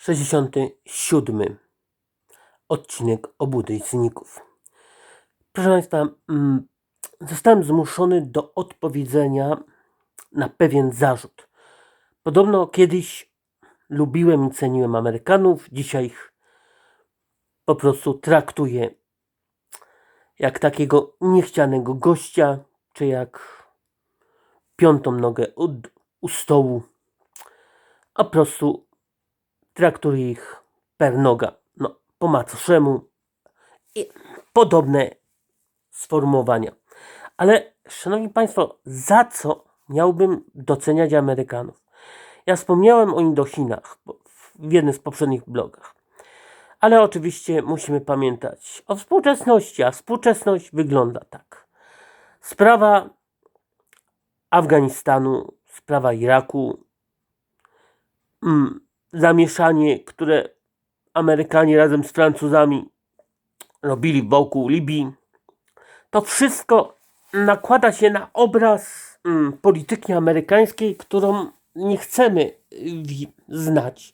67 odcinek Obudy Cyników. Proszę Państwa, mm, zostałem zmuszony do odpowiedzenia na pewien zarzut. Podobno kiedyś lubiłem i ceniłem Amerykanów, dzisiaj ich po prostu traktuję jak takiego niechcianego gościa, czy jak piątą nogę u, u stołu, a po prostu traktuję ich per noga, no po macoszemu i podobne sformułowania. Ale szanowni Państwo, za co miałbym doceniać Amerykanów? Ja wspomniałem o Indochinach w jednym z poprzednich blogach. Ale oczywiście musimy pamiętać o współczesności, a współczesność wygląda tak. Sprawa Afganistanu, sprawa Iraku, mm, zamieszanie, które Amerykanie razem z Francuzami robili wokół Libii, to wszystko nakłada się na obraz mm, polityki amerykańskiej, którą nie chcemy y, znać.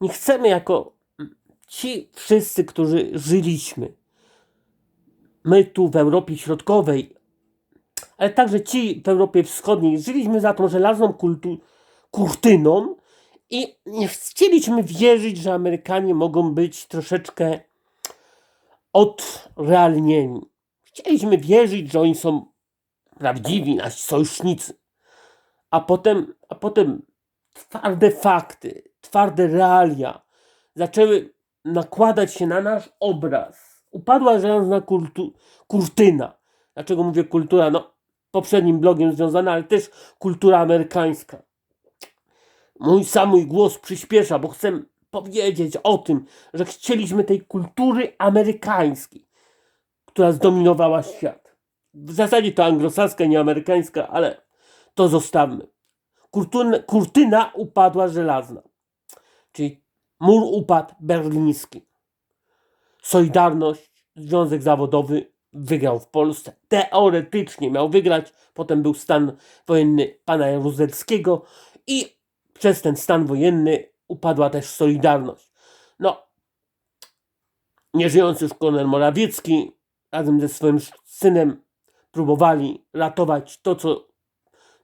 Nie chcemy jako mm, ci wszyscy, którzy żyliśmy, my tu w Europie Środkowej, ale także ci w Europie Wschodniej, żyliśmy za tą żelazną kurtyną i chcieliśmy wierzyć, że Amerykanie mogą być troszeczkę odrealnieni. Chcieliśmy wierzyć, że oni są prawdziwi, nasi sojusznicy. A potem, a potem twarde fakty, twarde realia zaczęły nakładać się na nasz obraz. Upadła żelazna kultu, kurtyna. Dlaczego mówię kultura? No, poprzednim blogiem związana, ale też kultura amerykańska. Mój sam mój głos przyspiesza, bo chcę powiedzieć o tym, że chcieliśmy tej kultury amerykańskiej, która zdominowała świat. W zasadzie to anglosaska, nie amerykańska, ale to zostawmy. Kurtyna, kurtyna upadła żelazna, czyli mur upadł berliński. Solidarność, Związek Zawodowy wygrał w Polsce. Teoretycznie miał wygrać, potem był stan wojenny pana Jaruzelskiego i przez ten stan wojenny upadła też Solidarność. No, nieżyjący już kolonel Morawiecki razem ze swoim synem próbowali ratować to, co,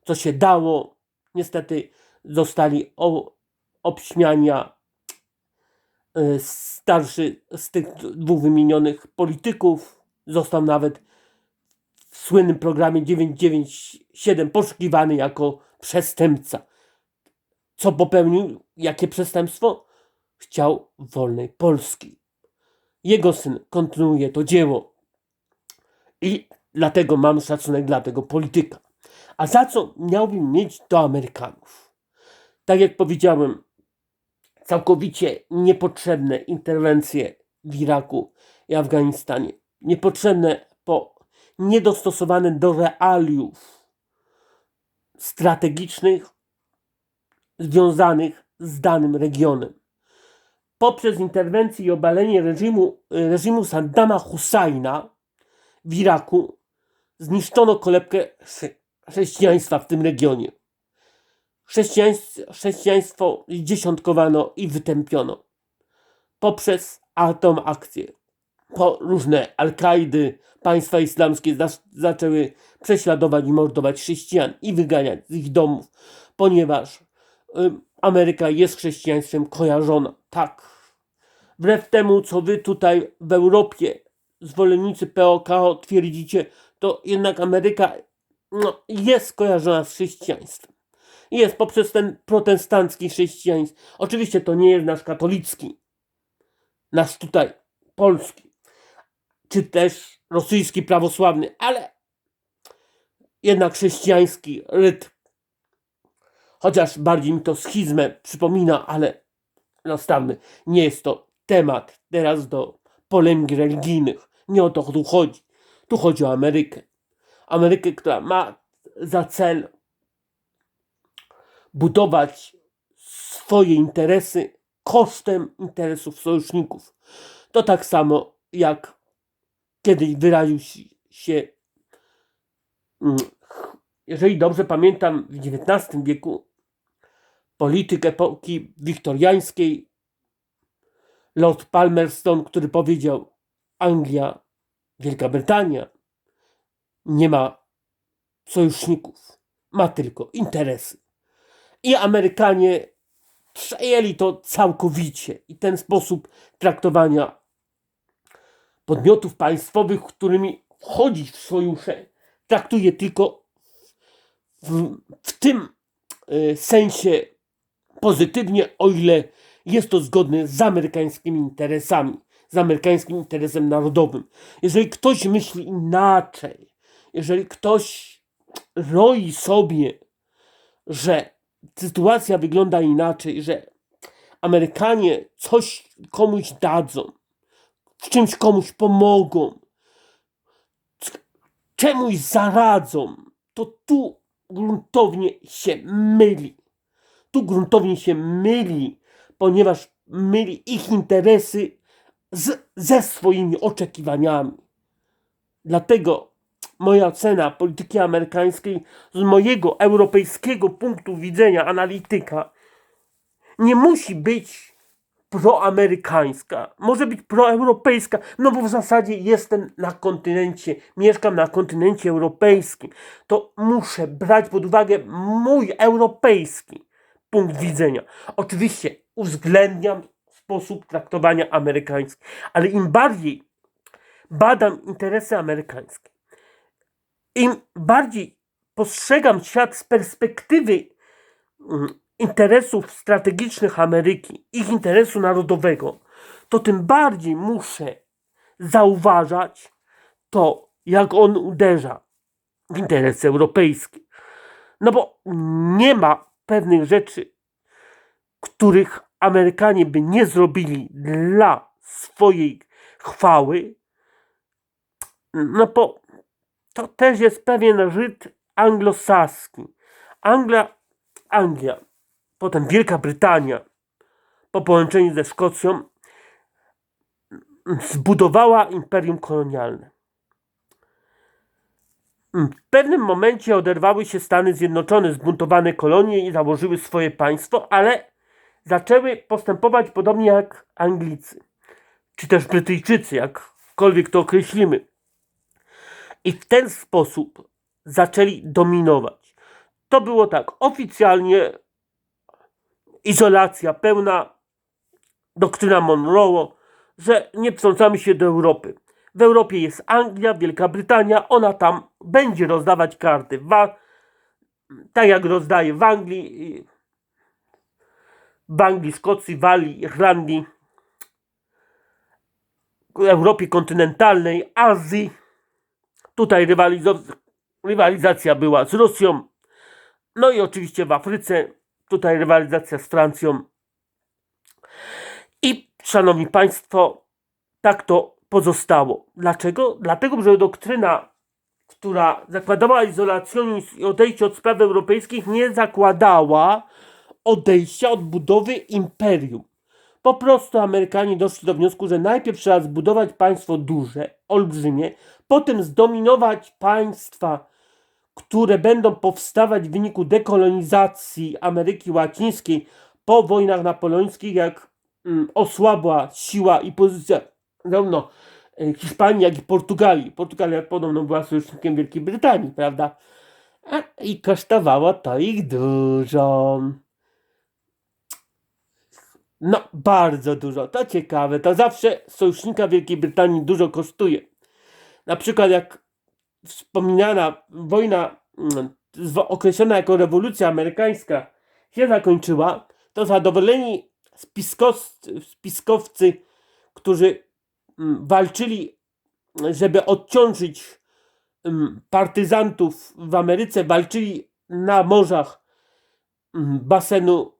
co się dało. Niestety zostali o, obśmiania e, starszy z tych dwóch wymienionych polityków. Został nawet w słynnym programie 997 poszukiwany jako przestępca. Co popełnił? Jakie przestępstwo? Chciał wolnej Polski. Jego syn kontynuuje to dzieło. I dlatego mam szacunek dla tego polityka. A za co miałbym mieć do Amerykanów? Tak jak powiedziałem, całkowicie niepotrzebne interwencje w Iraku i Afganistanie. Niepotrzebne, po niedostosowane do realiów strategicznych związanych z danym regionem. Poprzez interwencję i obalenie reżimu, reżimu Saddama Husajna w Iraku zniszczono kolebkę chrze- chrześcijaństwa w tym regionie. Chrześcijaństwo, dziesiątkowano i wytępiono poprzez tą akcję. Po różne Al-Kaidy, państwa islamskie zaczęły prześladować i mordować chrześcijan i wyganiać z ich domów, ponieważ Ameryka jest chrześcijaństwem kojarzona. Tak. Wbrew temu, co wy tutaj w Europie, zwolennicy POKO twierdzicie, to jednak Ameryka no, jest kojarzona z chrześcijaństwem. Jest poprzez ten protestancki chrześcijaństw. Oczywiście to nie jest nasz katolicki, nasz tutaj polski, czy też rosyjski prawosławny, ale jednak chrześcijański rytm chociaż bardziej mi to schizmę przypomina, ale zostawmy, nie jest to temat teraz do polemik religijnych. Nie o to tu chodzi. Tu chodzi o Amerykę. Amerykę, która ma za cel budować swoje interesy kosztem interesów sojuszników. To tak samo jak kiedyś wyraził się mm, jeżeli dobrze pamiętam, w XIX wieku polityk epoki wiktoriańskiej Lord Palmerston, który powiedział: Anglia, Wielka Brytania nie ma sojuszników, ma tylko interesy. I Amerykanie przejęli to całkowicie i ten sposób traktowania podmiotów państwowych, którymi wchodzi w sojusze, traktuje tylko w, w tym y, sensie pozytywnie, o ile jest to zgodne z amerykańskimi interesami, z amerykańskim interesem narodowym. Jeżeli ktoś myśli inaczej, jeżeli ktoś roi sobie, że sytuacja wygląda inaczej, że Amerykanie coś komuś dadzą, w czymś komuś pomogą, czemuś zaradzą, to tu gruntownie się myli. Tu gruntownie się myli, ponieważ myli ich interesy z, ze swoimi oczekiwaniami. Dlatego moja ocena polityki amerykańskiej z mojego europejskiego punktu widzenia analityka nie musi być proamerykańska, może być proeuropejska, no bo w zasadzie jestem na kontynencie, mieszkam na kontynencie europejskim, to muszę brać pod uwagę mój europejski punkt widzenia. Oczywiście uwzględniam sposób traktowania amerykański, ale im bardziej badam interesy amerykańskie, im bardziej postrzegam świat z perspektywy mm, interesów strategicznych Ameryki, ich interesu narodowego, to tym bardziej muszę zauważać to, jak on uderza w interesy europejskie. No bo nie ma pewnych rzeczy, których Amerykanie by nie zrobili dla swojej chwały, no bo to też jest pewien Żyd anglosaski. Anglia, Anglia, potem Wielka Brytania, po połączeniu ze Szkocją, zbudowała imperium kolonialne. W pewnym momencie oderwały się Stany Zjednoczone, zbuntowane kolonie i założyły swoje państwo, ale zaczęły postępować podobnie jak Anglicy, czy też Brytyjczycy, jakkolwiek to określimy. I w ten sposób zaczęli dominować. To było tak, oficjalnie izolacja pełna, doktryna Monroe, że nie wtrącamy się do Europy. W Europie jest Anglia, Wielka Brytania, ona tam będzie rozdawać karty. Wa- tak jak rozdaje w Anglii, w Anglii, Szkocji, Walii, Irlandii, Europie kontynentalnej, Azji. Tutaj rywalizacja była z Rosją. No i oczywiście w Afryce, tutaj rywalizacja z Francją. I szanowni Państwo, tak to pozostało. Dlaczego? Dlatego, że doktryna, która zakładała izolacjonizm i odejście od spraw europejskich, nie zakładała odejścia od budowy imperium. Po prostu Amerykanie doszli do wniosku, że najpierw trzeba zbudować państwo duże, olbrzymie, potem zdominować państwa, które będą powstawać w wyniku dekolonizacji Ameryki Łacińskiej po wojnach napoleońskich, jak mm, osłabła siła i pozycja zarówno e, Hiszpanii, jak i Portugalii. Portugalia podobno była sojusznikiem Wielkiej Brytanii, prawda? A, I kosztowało to ich dużo. No, bardzo dużo. To ciekawe. To zawsze sojusznika Wielkiej Brytanii dużo kosztuje. Na przykład jak wspomniana wojna mm, określona jako rewolucja amerykańska się zakończyła, to zadowoleni spiskowcy, spiskowcy którzy walczyli, żeby odciążyć mm, partyzantów w Ameryce, walczyli na morzach mm, basenu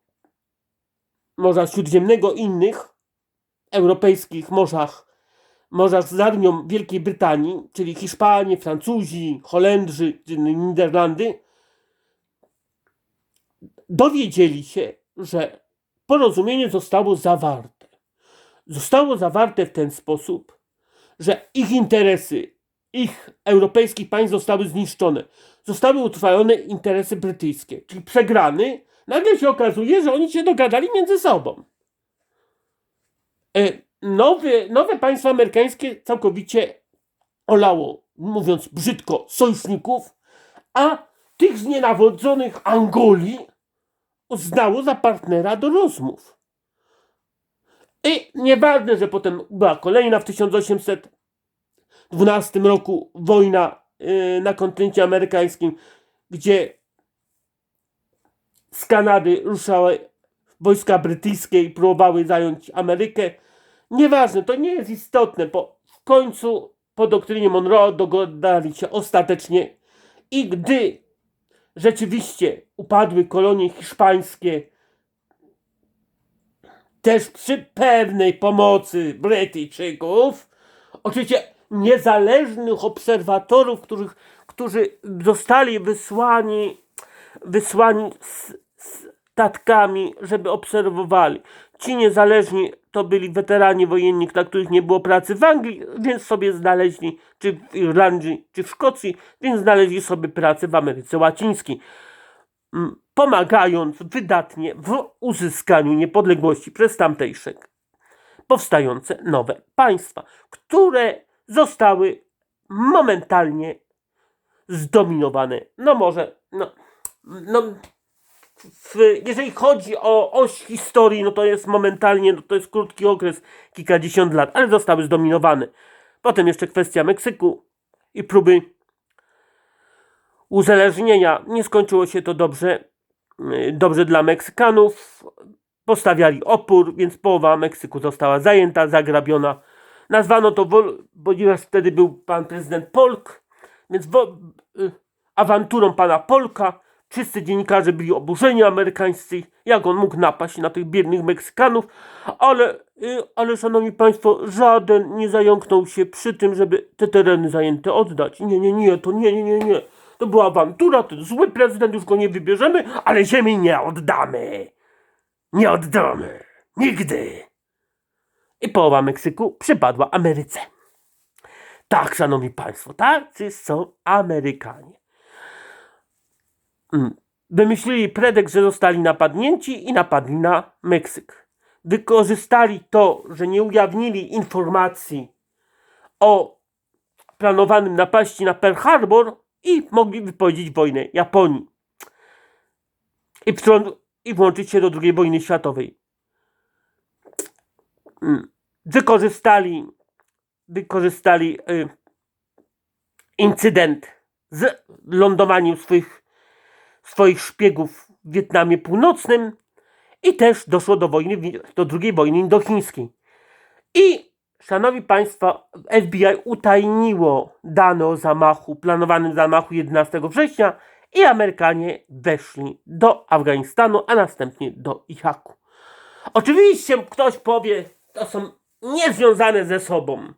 Morza Śródziemnego, innych europejskich morzach, morzach z armią Wielkiej Brytanii, czyli Hiszpanie, Francuzi, Holendrzy, Niderlandy, dowiedzieli się, że porozumienie zostało zawarte. Zostało zawarte w ten sposób, że ich interesy, ich europejskich państw zostały zniszczone. Zostały utrwalone interesy brytyjskie, czyli przegrany. Nagle się okazuje, że oni się dogadali między sobą. E, nowy, nowe państwo amerykańskie całkowicie olało, mówiąc brzydko, sojuszników, a tych znienawodzonych Angolii uznało za partnera do rozmów. I nieważne, że potem była kolejna w 1812 roku wojna yy, na kontynencie amerykańskim, gdzie z Kanady ruszały wojska brytyjskie i próbowały zająć Amerykę. Nieważne, to nie jest istotne, bo w końcu po doktrynie Monroe dogadali się ostatecznie i gdy rzeczywiście upadły kolonie hiszpańskie, też przy pewnej pomocy Brytyjczyków, oczywiście niezależnych obserwatorów, których, którzy zostali wysłani, wysłani z, statkami, żeby obserwowali. Ci niezależni to byli weterani wojenni, dla których nie było pracy w Anglii, więc sobie znaleźli, czy w Irlandii, czy w Szkocji, więc znaleźli sobie pracę w Ameryce Łacińskiej mm, pomagając wydatnie w uzyskaniu niepodległości przez tamtejsze powstające nowe państwa, które zostały momentalnie zdominowane. No może, no, no w, jeżeli chodzi o oś historii, no to jest momentalnie, no to jest krótki okres, kilkadziesiąt lat, ale zostały zdominowane. Potem jeszcze kwestia Meksyku i próby uzależnienia. Nie skończyło się to dobrze, dobrze dla Meksykanów. Postawiali opór, więc połowa Meksyku została zajęta, zagrabiona. Nazwano to, ponieważ wtedy był pan prezydent Polk, więc y, awanturą pana Polka. Wszyscy dziennikarze byli oburzeni amerykańscy, jak on mógł napaść na tych biednych Meksykanów, ale, y, ale szanowni państwo, żaden nie zająknął się przy tym, żeby te tereny zajęte oddać. Nie, nie, nie, to nie, nie, nie, nie. To była awantura, ten zły prezydent, już go nie wybierzemy, ale ziemi nie oddamy. Nie oddamy. Nigdy. I połowa Meksyku przypadła Ameryce. Tak, szanowni państwo, tacy są Amerykanie. Mm. Wymyślili pretekst, że zostali napadnięci i napadli na Meksyk. Wykorzystali to, że nie ujawnili informacji o planowanym napaści na Pearl Harbor i mogli wypowiedzieć wojnę Japonii. I, i włączyć się do II wojny światowej. Mm. Wykorzystali, wykorzystali y, incydent z lądowaniem swoich swoich szpiegów w Wietnamie Północnym i też doszło do wojny, do II wojny indochińskiej. I, szanowni państwo, FBI utajniło dane o zamachu, planowanym zamachu 11 września i Amerykanie weszli do Afganistanu, a następnie do Iraku. Oczywiście ktoś powie, to są niezwiązane ze sobą,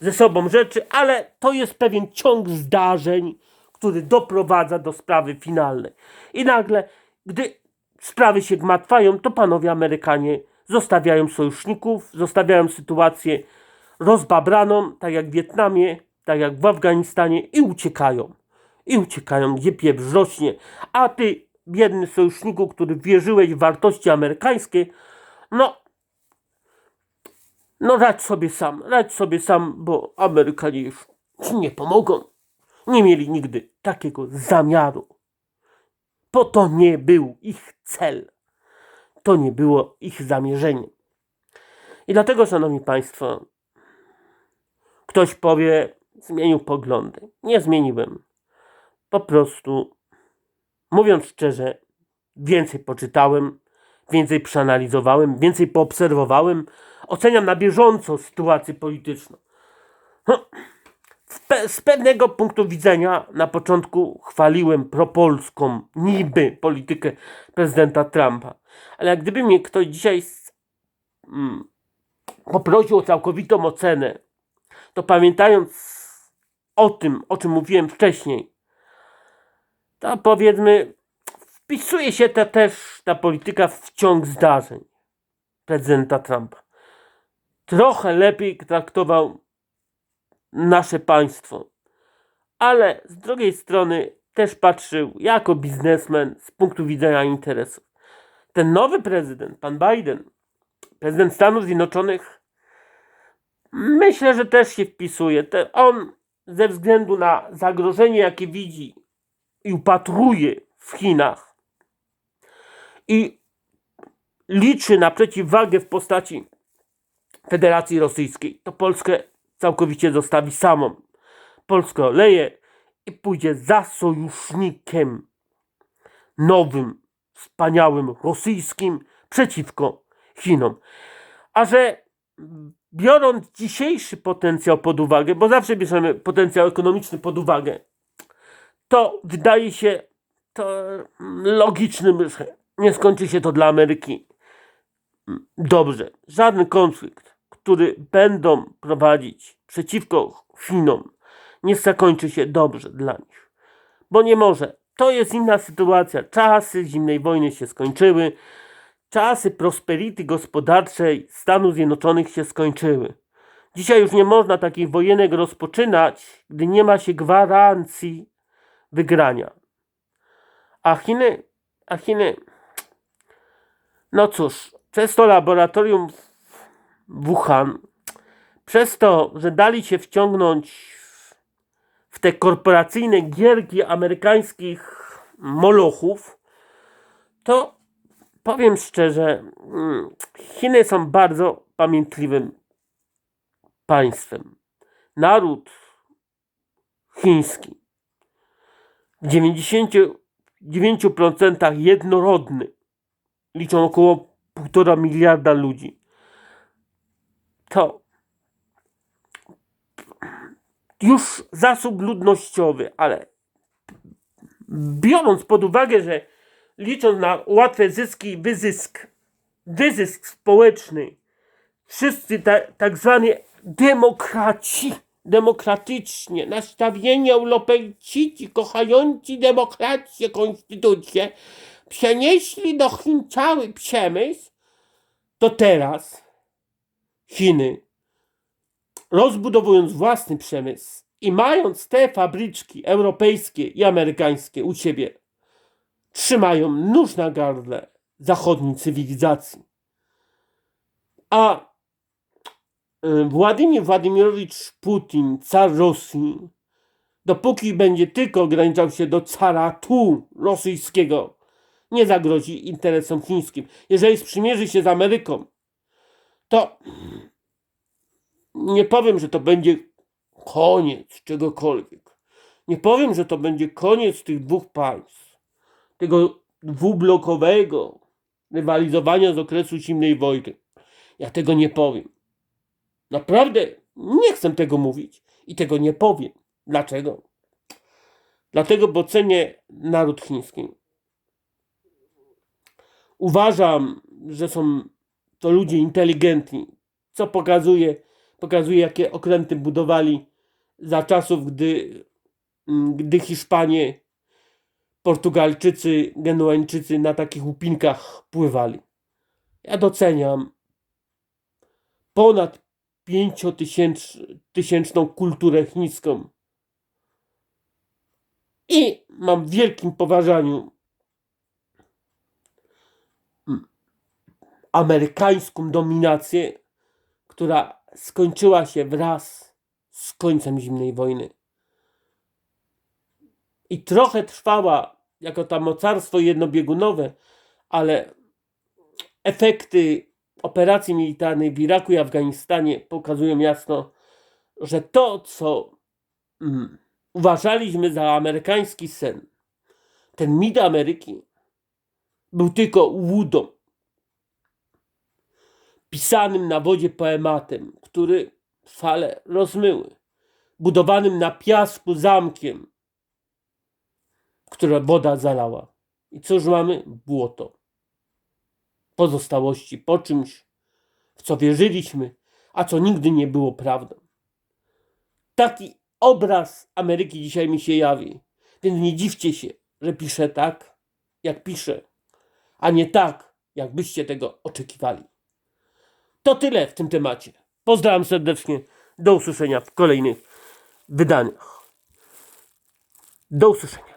ze sobą rzeczy, ale to jest pewien ciąg zdarzeń, który doprowadza do sprawy finalnej. I nagle, gdy sprawy się gmatwają, to panowie Amerykanie zostawiają sojuszników, zostawiają sytuację rozbabraną, tak jak w Wietnamie, tak jak w Afganistanie i uciekają. I uciekają, gdzie pieprz rośnie. A ty, biedny sojuszniku, który wierzyłeś w wartości amerykańskie, no, no radź sobie sam, radź sobie sam, bo Amerykanie już ci nie pomogą. Nie mieli nigdy takiego zamiaru. Bo to nie był ich cel. To nie było ich zamierzenie. I dlatego, szanowni państwo, ktoś powie, zmienił poglądy. Nie zmieniłem. Po prostu, mówiąc szczerze, więcej poczytałem, więcej przeanalizowałem, więcej poobserwowałem. Oceniam na bieżąco sytuację polityczną. No, pe- z pewnego punktu widzenia na początku chwaliłem propolską niby politykę prezydenta Trumpa. Ale gdyby mnie ktoś dzisiaj mm, poprosił o całkowitą ocenę, to pamiętając o tym, o czym mówiłem wcześniej, to powiedzmy, wpisuje się ta też ta polityka w ciąg zdarzeń prezydenta Trumpa. Trochę lepiej traktował nasze państwo. Ale z drugiej strony też patrzył jako biznesmen z punktu widzenia interesów. Ten nowy prezydent, pan Biden, prezydent Stanów Zjednoczonych, Myślę, że też się wpisuje. On ze względu na zagrożenie, jakie widzi i upatruje w Chinach i liczy na przeciwwagę w postaci Federacji Rosyjskiej, to Polskę całkowicie zostawi samą. Polskę oleje i pójdzie za sojusznikiem nowym, wspaniałym, rosyjskim przeciwko Chinom. A że biorąc dzisiejszy potencjał pod uwagę, bo zawsze bierzemy potencjał ekonomiczny pod uwagę, to wydaje się to mm, logicznym, że nie skończy się to dla Ameryki mm, dobrze. Żaden konflikt, który będą prowadzić przeciwko Chinom, nie zakończy się dobrze dla nich. Bo nie może. To jest inna sytuacja. Czasy zimnej wojny się skończyły. Czasy prosperity gospodarczej Stanów Zjednoczonych się skończyły. Dzisiaj już nie można takich wojenek rozpoczynać, gdy nie ma się gwarancji wygrania. A Chiny, a Chiny, no cóż, przez to laboratorium Wuhan, przez to, że dali się wciągnąć w- te korporacyjne gierki amerykańskich molochów, to powiem szczerze, mm, Chiny są bardzo pamiętliwym państwem. Naród chiński w 99% jednorodny. Liczą około 1,5 miliarda ludzi. To już zasób ludnościowy, ale biorąc pod uwagę, że licząc na łatwe zyski i wyzysk, wyzysk społeczny, wszyscy ta, tak zwani demokraci, demokratycznie nastawieni Europejczycy, kochający demokrację, konstytucję, przenieśli do Chin cały przemysł, to teraz Chiny, rozbudowując własny przemysł i mając te fabryczki europejskie i amerykańskie u siebie, trzymają nóż na gardle zachodniej cywilizacji. A y, Władimir Władimirowicz Putin, car Rosji, dopóki będzie tylko ograniczał się do caratu rosyjskiego, nie zagrozi interesom chińskim. Jeżeli sprzymierzy się z Ameryką, to nie powiem, że to będzie koniec czegokolwiek. Nie powiem, że to będzie koniec tych dwóch państw. Tego dwublokowego rywalizowania z okresu zimnej wojny. Ja tego nie powiem. Naprawdę nie chcę tego mówić i tego nie powiem. Dlaczego? Dlatego, bo cenię naród chiński. Uważam, że są to ludzie inteligentni, co pokazuje, pokazuje jakie okręty budowali za czasów, gdy, mm, gdy Hiszpanie, Portugalczycy, Genuańczycy na takich upinkach pływali. Ja doceniam ponad pięciotysięczną kulturę chińską. I mam w wielkim poważaniu amerykańską dominację, która skończyła się wraz z końcem zimnej wojny. I trochę trwała jako to mocarstwo jednobiegunowe, ale efekty operacji militarnej w Iraku i Afganistanie pokazują jasno, że to, co mm, uważaliśmy za amerykański sen, ten mit Ameryki, był tylko łudą, pisanym na wodzie poematem, który fale rozmyły, budowanym na piasku zamkiem, które woda zalała. I cóż mamy? Błoto. Pozostałości po czymś, w co wierzyliśmy, a co nigdy nie było prawdą. Taki obraz Ameryki dzisiaj mi się jawi. Więc nie dziwcie się, że piszę tak, jak piszę, a nie tak, jakbyście tego oczekiwali. To tyle w tym temacie. Pozdrawiam serdecznie. Do usłyszenia w kolejnych wydaniach. Do usłyszenia.